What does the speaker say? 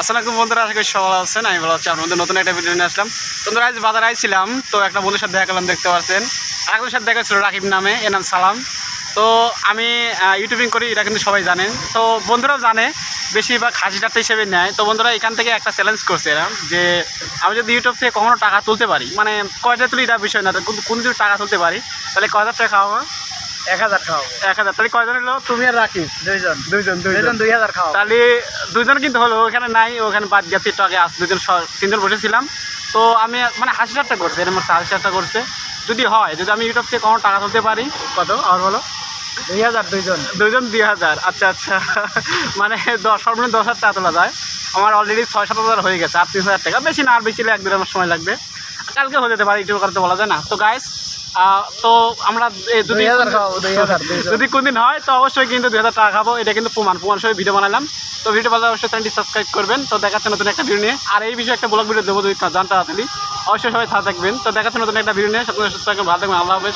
আসসালামু বন্ধুরা, আশা করি সবাই আছেন, আমি ভালো আছি, আপনাদের নতুন একটা ভিডিও নিয়ে আসলাম। বন্ধুরা, আজ বাজারে আইছিলাম, তো একটা বন্ধুর সাথে দেখা করলাম, দেখতে পাচ্ছেন আরেকজনের সাথে দেখা ছিল রাকিব নামে, এর নাম সালাম। তো আমি ইউটিউবিং করি, এটা কিন্তু সবাই জানেন। তো বন্ধুরাও জানে, বেশিরভাগ হাসি টাট্টা হিসেবে নেয়। তো বন্ধুরা, এখান থেকে একটা চ্যালেঞ্জ করছে এরা, যে আমি যদি ইউটিউব থেকে কখনো টাকা তুলতে পারি মানে কয়টা তুলি, এটা বিষয় না কিন্তু কোন যদি টাকা তুলতে পারি, তাহলে কয় হাজার টাকা খাওয়াবো? এক হাজার খাওয়াবো। এক হাজার। তাহলে কয়জন হলো তুমি আর দুইজন। দুইজন দুইজন। দুই হাজার তাহলে কিন্তু হলো ওখানে নাই ওখানে বাদ গেছে একটু আগে আস। দুজন স- তিনজন বসেছিলাম। তো আমি মানে হাসি ঠাট্টা করছে এর মধ্যে হাসি ঠাট্টা করছে। যদি হয় যদি আমি ইউটিউব থেকে কোনো টাকা তুলতে পারি কত? আর বলো? দুই হাজার দুইজন। দুজন দুই হাজার। আচ্ছা আচ্ছা। মানে দশ সর্বনিম্ন দশ হাজার টাকা তোলা যায়। আমার অলরেডি ছয় সাত হাজার হয়ে গেছে আর তিন হাজার টাকা। বেশি না আর বেশি এক দেড় মাস সময় লাগবে। কালকে হয়ে যেতে পারে ইউটিউব করতে বলা যায় না। তো গাইস তো আমরা যদি কোনদিন হয় তো অবশ্যই কিন্তু দুই হাজার টাকা খাব। এটা কিন্তু প্রমাণ প্রমাণ সবাই ভিডিও বানালাম। তো ভিডিও ভালো অবশ্যই চ্যানেলটি সাবস্ক্রাইব করবেন। তো দেখাচ্ছে নতুন একটা ভিডিও নিয়ে। আর এই বিষয়ে একটা ব্লগ ভিডিও দেবো যদি জানতে তাড়াতাড়ি অবশ্যই সবাই থাকবেন। তো দেখাচ্ছে নতুন একটা ভিডিও নিয়ে। সবাই সুস্থ থাকবেন ভালো থাকবেন। আল্লাহ হাফেজ।